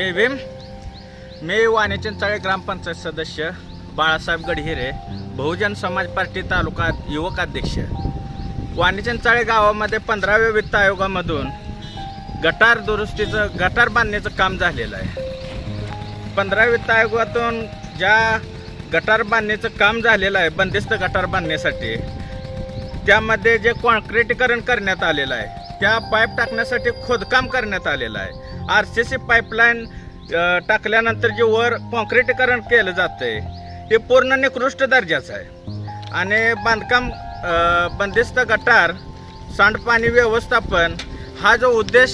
जय भीम. मी वाणीचिंचाळे ग्रामपंचायत सदस्य बाळासाहेब गडहिरे बहुजन समाज पार्टी तालुका युवक अध्यक्ष. वाणीचिंचाळे गावामध्ये पंधराव्या वित्त आयोगामधून गटार दुरुस्तीचं गटार बांधण्याचं काम झालेलं आहे. पंधरा वित्त आयोगातून ज्या गटार बांधण्याचं काम झालेलं आहे बंदिस्त गटार बांधण्यासाठी त्यामध्ये जे कॉन्क्रिटीकरण करण्यात आलेलं आहे त्या पाईप टाकण्यासाठी खोदकाम करण्यात आलेलं आहे. आर सी सी पाईपलाईन टाकल्यानंतर जे वर कॉन्क्रिटीकरण केलं जातं आहे हे पूर्ण निकृष्ट दर्जाचं आहे. आणि बांधकाम बंदिस्त गटार सांडपाणी व्यवस्थापन हा जो उद्देश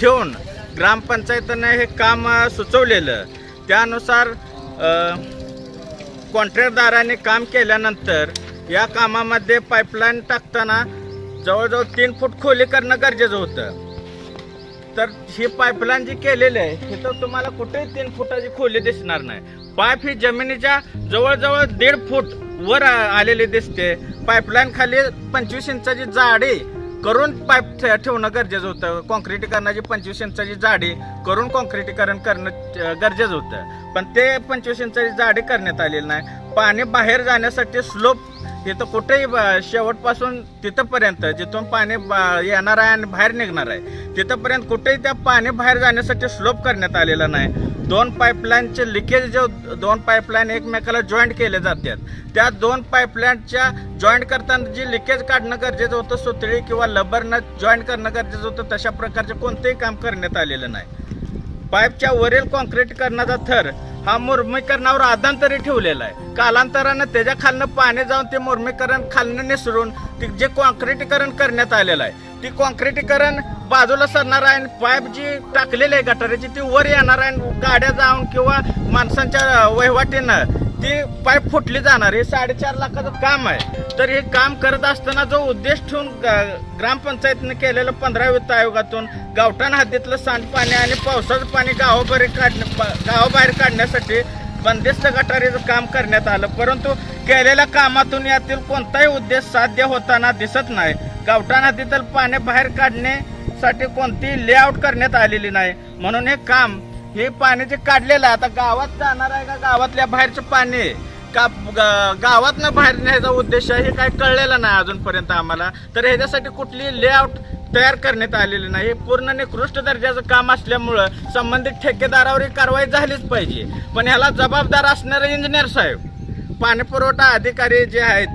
ठेवून ग्रामपंचायतीनं हे काम सुचवलेलं त्यानुसार कॉन्ट्रॅक्टदाराने काम केल्यानंतर या कामामध्ये पाईपलाईन टाकताना जवळजवळ तीन फूट खोली करणं गरजेचं होतं. तर ही पाईपलाईन जी केलेली आहे हे तर तुम्हाला कुठेही तीन फुटाची खोली दिसणार नाही. पाईप ही जमिनीच्या जवळजवळ दीड फूट वर आलेली दिसते. पाईपलाईन खाली पंचवीस इंचाची जाडी करून पाईप ठेवणं गरजेचं होतं. कॉन्क्रिटीकरणाची पंचवीस इंचाची जाडी करून कॉन्क्रिटीकरण करणं गरजेचं होतं. पण ते पंचवीस इंचाची जाडी करण्यात आलेली नाही. पाणी बाहेर जाण्यासाठी स्लोप तिथं कुठेही शेवटपासून तिथंपर्यंत जिथून पाणी येणार आहे आणि बाहेर निघणार आहे तिथंपर्यंत कुठेही त्या पाणी बाहेर जाण्यासाठी स्लोप करण्यात आलेला नाही. दोन पाईपलाईनचे लिकेज जे दोन पाईपलाईन एकमेकाला जॉईंट केले जातात. त्या दोन पाईपलाईनच्या जॉईंट करताना जी लिकेज काढणं गरजेचं होतं सुतळी किंवा लबरनं जॉईंट करणं गरजेचं होतं तशा प्रकारचे कोणतेही काम करण्यात आलेलं नाही. पाईपच्या वरील कॉन्क्रीटीकरणाचा थर हा मुरमीकरणावर आदांतरी ठेवलेला आहे. कालांतरानं त्याच्या खालनं पाणी जाऊन ते मुरमीकरण खालनं निसरून ते जे कॉन्क्रिटीकरण करण्यात आलेलं आहे ती कॉन्क्रिटीकरण बाजूला सरणार आहे आणि पाईप जी टाकलेली आहे गटाराची ती वर येणार आहे आणि गाड्या जाऊन किंवा माणसांच्या वहिवाटीनं ती पाईप फुटली जाणार हे साडेचार लाखाचं काम आहे. तर हे काम करत असताना जो उद्देश ठेवून ग्रामपंचायतीने केलेलं पंधरा वित्त आयोगातून गावठाण हद्दीतलं सांडपाणी आणि पावसाचं पाणी गावाबाहेर काढण्या गावाबाहेर काढण्यासाठी बंदिस्त गटारीचं काम करण्यात आलं. परंतु केलेल्या कामातून यातील कोणताही उद्देश साध्य होताना दिसत नाही. गावठाण हद्दीतील पाणी बाहेर काढण्यासाठी कोणतीही लेआउट करण्यात आलेली नाही. म्हणून हे काम हे पाणी जे काढलेलं आहे आता गावात जाणार आहे का गावातल्या बाहेरचं पाणी? आहे? का ग- गावातनं बाहेर न्यायचा उद्देश आहे हे काय कळलेलं नाही अजूनपर्यंत आम्हाला. तर ह्याच्यासाठी कुठली लेआउट तयार करण्यात आलेली नाही. हे पूर्ण निकृष्ट दर्जाचं काम असल्यामुळं संबंधित ठेकेदारावर ही कारवाई झालीच पाहिजे. पण ह्याला जबाबदार असणारे इंजिनियर साहेब पाणी पुरवठा अधिकारी जे आहेत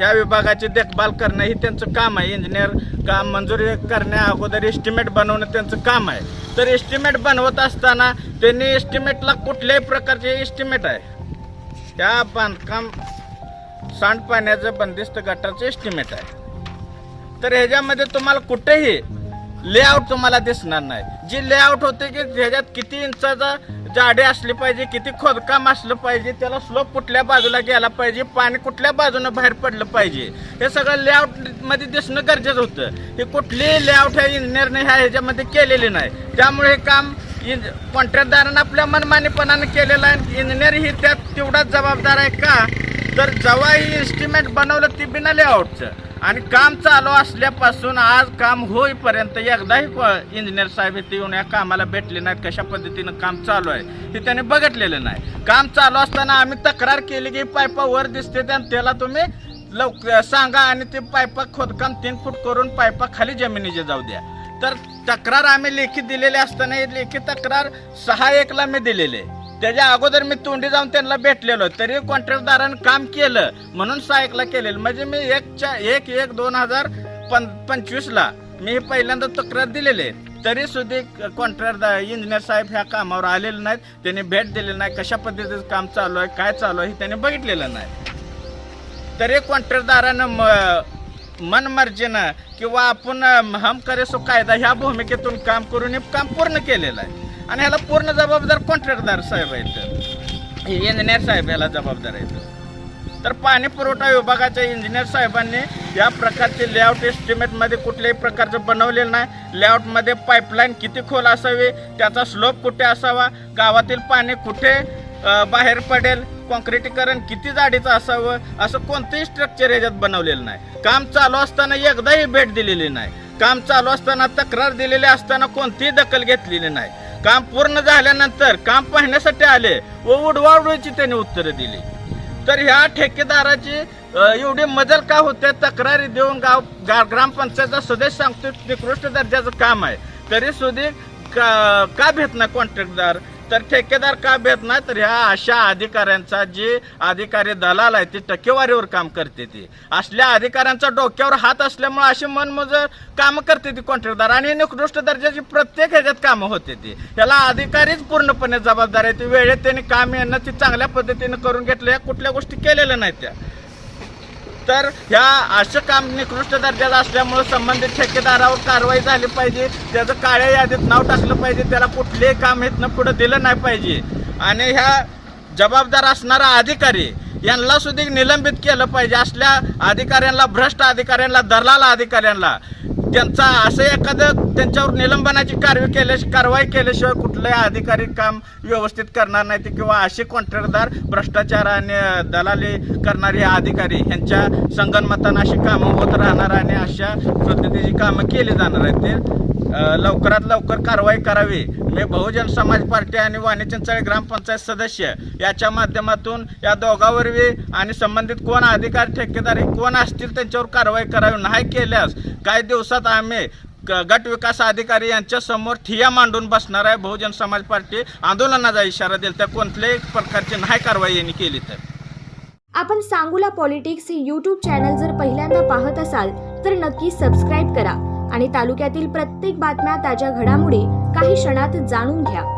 या विभागाची देखभाल करणं ही त्यांचं काम आहे. इंजिनियर काम मंजुरी करण्या अगोदर एस्टिमेट बनवणं त्यांचं काम आहे. तर एस्टिमेट बनवत असताना त्यांनी एस्टिमेटला कुठल्याही प्रकारचे एस्टिमेट आहे. त्या बांधकाम सांडपाण्याचं बंदिस्त गटाचं एस्टिमेट आहे. तर ह्याच्यामध्ये तुम्हाला कुठेही लेआउट तुम्हाला दिसणार नाही. जी लेआउट होते की ह्याच्यात किती इंचाचा जाडी असली पाहिजे किती खोदकाम असलं पाहिजे त्याला स्लोप कुठल्या बाजूला गेला पाहिजे पाणी कुठल्या बाजूनं बाहेर पडलं पाहिजे. हे सगळं लेआउटमध्ये दिसणं गरजेचं होतं. हे कुठलीही लेआउट ह्या इंजिनियरने ह्या ह्याच्यामध्ये केलेली नाही. त्यामुळे हे काम कॉन्ट्रॅक्टदारानं आपल्या मनमानीपणानं केलेलं आहे. इंजिनियर ही त्यात तेवढाच जबाबदार आहे का? तर जेव्हा ही इन्स्ट्रुमेंट बनवलं ती बिना लेआउटचं आणि काम चालू असल्यापासून आज काम होईपर्यंत एकदाही इंजिनियर साहेब इथे येऊन या कामाला भेटले नाहीत. कशा पद्धतीनं काम चालू आहे हे त्याने बघितलेलं नाही. काम चालू असताना आम्ही तक्रार केली की पायपा वर दिसते त्याला तुम्ही लवक सांगा आणि ते पायपा खोदकाम तीन फूट करून पायपा खाली जमिनीचे जाऊ द्या. तर तक्रार आम्ही लेखी दिलेली असताना लेखी तक्रार सहा एकला मी दिलेली आहे. त्याच्या अगोदर मी तोंडी जाऊन त्यांना भेटलेलो तरी कॉन्ट्रॅक्टदारानं काम केलं म्हणून सहायकला केलेलं. म्हणजे मी एकच्या एक एक दोन हजार पं पंचवीसला मी पहिल्यांदा तक्रार दिलेली. आहे तरी सुद्धा कॉन्ट्रॅक्टर इंजिनियर साहेब ह्या कामावर आलेले नाहीत. त्यांनी भेट दिलेली नाही. कशा पद्धतीचं काम चालू आहे काय चालू आहे हे त्यांनी बघितलेलं नाही. तरी कॉन्ट्रॅक्टदारानं म- मनमर्जीनं किंवा आपण हम करे सो कायदा ह्या भूमिकेतून काम करून हे काम पूर्ण केलेलं आहे. आणि ह्याला पूर्ण जबाबदार कॉन्ट्रॅक्टदार साहेब आहेत इंजिनियर साहेब याला जबाबदार आहेत. तर पाणी पुरवठा विभागाच्या इंजिनियर साहेबांनी या प्रकारचे लेआउट एस्टिमेटमध्ये कुठल्याही प्रकारचं बनवलेलं नाही. लेआउटमध्ये पाईपलाईन किती खोल असावी त्याचा स्लोप कुठे असावा गावातील पाणी कुठे बाहेर पडेल कॉन्क्रिटीकरण किती जाडीचं असावं असं कोणतंही स्ट्रक्चर ह्याच्यात बनवलेलं नाही. काम चालू असताना एकदाही भेट दिलेली नाही. काम चालू असताना तक्रार दिलेली असताना कोणतीही दखल घेतलेली नाही. काम पूर्ण झाल्यानंतर काम पाहण्यासाठी आले व उडवाउडवीची त्यांनी उत्तरं दिली. तर ह्या ठेकेदाराची एवढी मजल का होते तक्रारी देऊन गाव गा- ग्रामपंचायतचा सदस्य सांगतो निकृष्ट दर्जाचं काम आहे. तरी सुद्धा का का भेटणार कॉन्ट्रॅक्टदार तर ठेकेदार का भेट नाही तर ह्या अशा अधिकाऱ्यांचा जे अधिकारी दलाल आहे ते टक्केवारीवर काम करते ती. असल्या अधिकाऱ्यांचा डोक्यावर हात असल्यामुळे अशी मनमोजर कामं करते ती कॉन्ट्रॅक्टदार आणि निकृष्ट दर्जाची प्रत्येक ह्याच्यात कामं होते ती. ह्याला अधिकारीच पूर्णपणे जबाबदार आहे. ती वेळेत त्यांनी काम येणं ती चांगल्या पद्धतीने करून घेतलं या कुठल्या गोष्टी केलेल्या नाहीत त्या. तर ह्या असं काम निकृष्ट दर्जाचं असल्यामुळे संबंधित ठेकेदारावर कारवाई झाली पाहिजे. त्याचं काळ्या यादीत नाव टाकलं पाहिजे. त्याला कुठलेही काम इथनं पुढे दिलं नाही पाहिजे. आणि ह्या जबाबदार असणारा अधिकारी यांना सुद्धा निलंबित केलं पाहिजे. असल्या अधिकाऱ्यांना भ्रष्ट अधिकाऱ्यांना दलाल अधिकाऱ्यांना. त्यांचा असं एखादं त्यांच्यावर निलंबनाची कारवाई केल्या कारवाई केल्याशिवाय कुठलंही अधिकारी काम व्यवस्थित करणार नाही ते किंवा असे कॉन्ट्रॅक्टदार भ्रष्टाचार आणि दलाली करणारे अधिकारी यांच्या संगनमतानं अशी कामं होत राहणार आणि अशा पद्धतीची कामं केली जाणार आहेत ते. लवकरात लवकर कारवाई करावी. हे बहुजन समाज पार्टी आणि वाणी चिंचाळे ग्रामपंचायत सदस्य याच्या माध्यमातून या दोघांवरवी आणि संबंधित कोण अधिकारी ठेकेदार कोण असतील त्यांच्यावर कारवाई करावी नाही केल्यास काही दिवसात आम्ही गट विकास अधिकारी यांच्या समोर ठिया मांडून बसणार आहे. बहुजन समाज पार्टी आंदोलनाचा इशारा दिला त्या कोणत्याही प्रकारची नाही कारवाई यांनी केली तर. आपण सांगूला पॉलिटिक्स हे यूट्यूब चॅनल जर पहिल्यांदा पाहत असाल तर नक्की सबस्क्राईब करा आणि तालुक्यातील प्रत्येक बातम्या ताज्या घडामोडी काही क्षणात जाणून घ्या.